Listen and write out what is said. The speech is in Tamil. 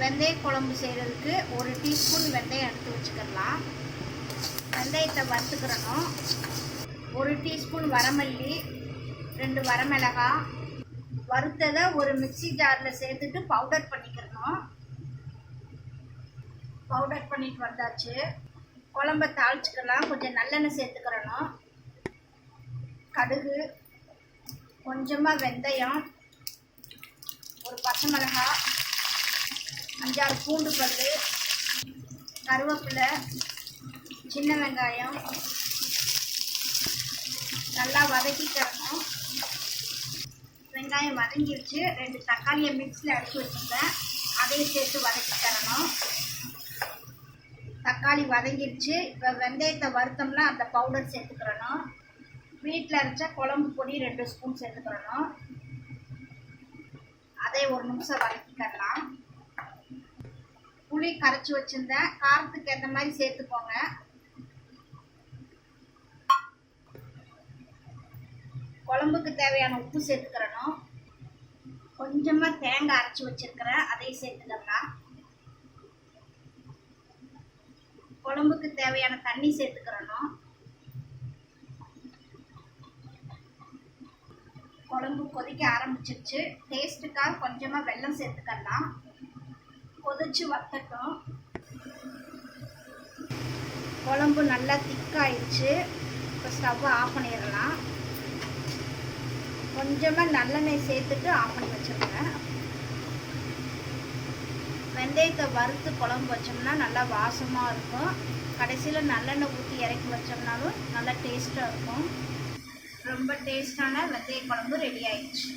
வெந்தய குழம்பு செய்கிறதுக்கு ஒரு டீஸ்பூன் வெந்தயம் எடுத்து வச்சுக்கிடலாம். வெந்தயத்தை வறுத்துக்கிறணும். ஒரு டீஸ்பூன் வரமல்லி ரெண்டு வரமிளகாய். வறுத்ததை ஒரு மிக்ஸி ஜாரில் சேர்த்துட்டு பவுடர் பண்ணிக்கிறணும் பவுடர் பண்ணிட்டு வந்தாச்சு. குழம்ப தாளிச்சுக்கலாம். கொஞ்சம் நல்லெண்ணெய் சேர்த்துக்கிறணும். கடுகு கொஞ்சமாக வெந்தயம் ஒரு பச்சை மிளகாய். அஞ்சாறு பூண்டு பல் கருவேப்பிலை சின்ன வெங்காயம். நல்லா வதக்கிக்கிறணும் வெங்காயம் வதங்கிருச்சு. ரெண்டு தக்காளியை மிக்ஸில் அடித்து வச்சுருந்தேன். அதையும் சேர்த்து வதக்கி தரணும் தக்காளி வதங்கிருச்சு. இப்போ வெந்தயத்தை வறுத்தோம்னா அந்த பவுடர் சேர்த்துக்கிறணும். வீட்டில் அரைச்ச குழம்பு பொடி ரெண்டு ஸ்பூன் சேர்த்துக்கிறணும். அதை ஒரு நிமிஷம் வதக்கிக்கலாம் புளி கரைச்சி வச்சுருந்தேன். காரத்துக்கு ஏற்ற மாதிரி சேர்த்துக்கோங்க. குழம்புக்கு தேவையான உப்பு சேர்த்துக்கிறணும். கொஞ்சமாக தேங்காய் அரைச்சி வச்சிருக்கிறேன். அதையும் சேர்த்துக்கலாம் குழம்புக்கு தேவையான தண்ணி சேர்த்துக்கிறணும். குழம்பு கொதிக்க ஆரம்பிச்சிருச்சு. டேஸ்ட்டுக்காக கொஞ்சமாக வெல்லம் சேர்த்துக்கலாம். கொதிச்சு வத்தட்டும். குழம்பு நல்லா திக்காயிடுச்சு இப்போ ஸ்டவ்வை ஆஃப் பண்ணிடலாம். கொஞ்சமாக நல்லெண்ணெய் சேர்த்துட்டு ஆஃப் பண்ணி வச்சுருங்க. வெந்தயத்தை வறுத்து குழம்பு வச்சோம்னா நல்லா வாசமாக இருக்கும். கடைசியில் நல்லெண்ணெய் ஊற்றி இறக்கி வச்சோம்னாலும் நல்லா டேஸ்ட்டாக இருக்கும். ரொம்ப டேஸ்டான வெந்தய குழம்பு ரெடி ஆயிடுச்சு.